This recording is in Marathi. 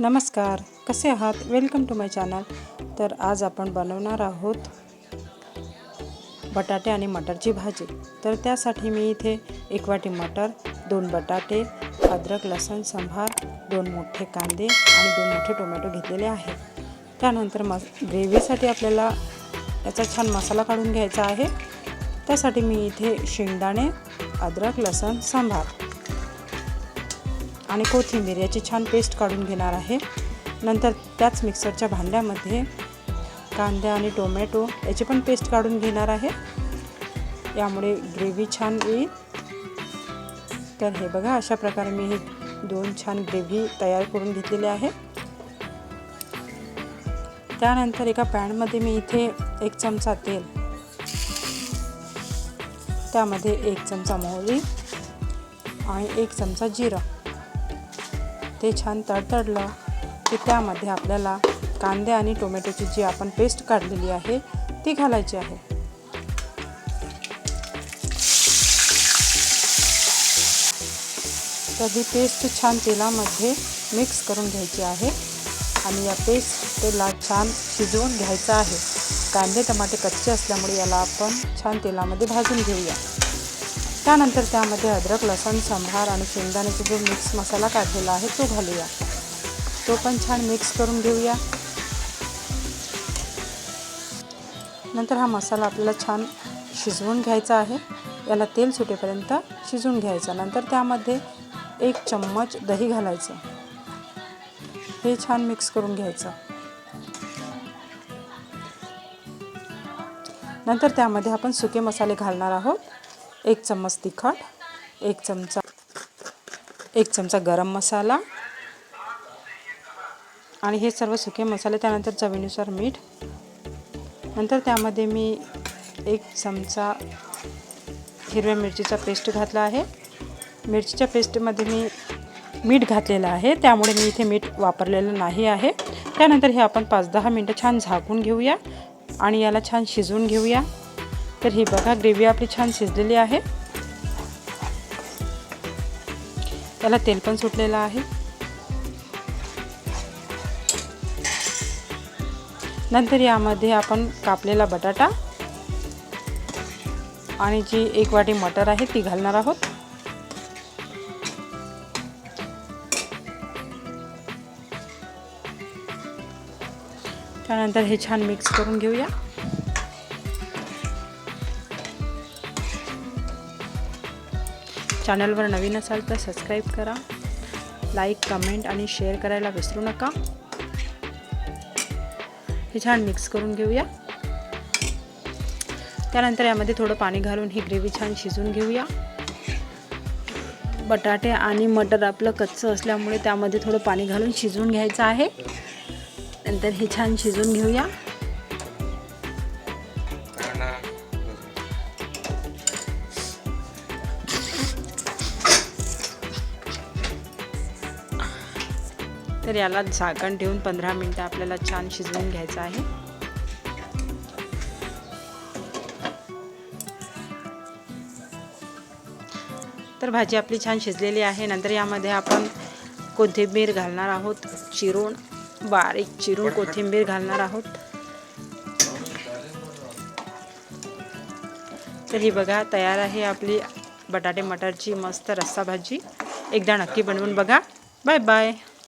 नमस्कार कसे आहात? वेलकम टू माय चॅनल तर आज आपण बनवणार आहोत बटाटे आणि मटरची भाजी. तर त्यासाठी मी इथे एक वाटी मटर दोन बटाटे अद्रक लसण संभार दोन मोठे कांदे आणि दोन मोठे टोमॅटो घेतलेले आहेत त्यानंतर मस ग्रेव्हीसाठी आपल्याला याचा छान मसाला काढून घ्यायचा आहे. त्यासाठी मी इथे शेंगदाणे अद्रक लसण सांभार आणि कोथिंबीर याची छान पेस्ट काढून घेणार आहे. नंतर त्याच मिक्सरच्या भांड्यामध्ये कांदा आणि टोमॅटो याची पण पेस्ट काढून घेणार आहे. यामुळे ग्रेव्ही छान येईल. तर हे बघा अशा प्रकारे मी हे दोन छान ग्रेव्ही तयार करून घेतलेली आहे. त्यानंतर एका पॅनमध्ये मी इथे एक चमचा तेल त्यामध्ये एक चमचा मोहरी आणि एक चमचा जिरा ते छान तडतडलं की त्यामध्ये आपल्याला कांदे आणि टोमॅटोची जी आपण पेस्ट काढलेली आहे ती घालायची आहे. तर ही पेस्ट छान तेलामध्ये मिक्स करून घ्यायची आहे आणि या पेस्टला छान शिजवून घ्यायचं आहे. कांदे टमाटे कच्चे असल्यामुळे याला आपण छान तेलामध्ये भाजून घेऊया. त्यानंतर त्यामध्ये अद्रक लसण संभार आणि शेंगदाण्याचा जो मिक्स मसाला काढलेला आहे तो घालूया. तो पण छान मिक्स करून घेऊया. नंतर हा मसाला आपल्याला छान शिजवून घ्यायचा आहे. याला तेल सुटेपर्यंत शिजवून घ्यायचा. नंतर त्यामध्ये एक चम्मच दही घालायचं. हे छान मिक्स करून घ्यायचं. नंतर त्यामध्ये आपण सुके मसाले घालणार आहोत. एक चम्मच तिखट एक चमचा एक चमचा गरम मसाला आणि हे सर्व सुके मसाले त्यानंतर चवीनुसार मीठ. नंतर त्यामध्ये मी एक चमचा हिरव्या मिरचीचा पेस्ट घातला आहे. मिरचीच्या पेस्टमध्ये मी मीठ घातलेलं आहे. त्यामुळे मी इथे मीठ वापरलेलं नाही आहे. त्यानंतर हे आपण पाच दहा मिनटं छान झाकून घेऊया आणि याला छान शिजवून घेऊया. तर ही बघा ग्रेव्ही आपली छान शिजलेली आहे. त्याला तेल पण सुटलेलं आहे. नंतर यामध्ये आपण कापलेला बटाटा आणि जी एक वाटी मटर आहे ती घालणार आहोत. त्यानंतर हे छान मिक्स करून घेऊया. चॅनलवर नवीन असाल तर सबस्क्राईब करा. लाईक कमेंट आणि शेअर करायला विसरू नका. हे छान मिक्स करून घेऊया. त्यानंतर यामध्ये थोडं पाणी घालून ही ग्रेव्ही छान शिजवून घेऊया. बटाटे आणि मटर आपलं कच्चं असल्यामुळे त्यामध्ये थोडं पाणी घालून शिजवून घ्यायचं आहे. नंतर हे छान शिजून घेऊया. तर याला झाकण ठेवून पंधरा मिनटं आपल्याला छान शिजवून घ्यायचं आहे. तर भाजी आपली छान शिजलेली आहे. नंतर यामध्ये आपण कोथिंबीर घालणार आहोत चिरून बारीक चिरून कोथिंबीर घालणार आहोत. तर ही बघा तयार आहे आपली बटाटे मटरची मस्त रस्सा भाजी. एकदा नक्की बनवून बघा. Bye bye.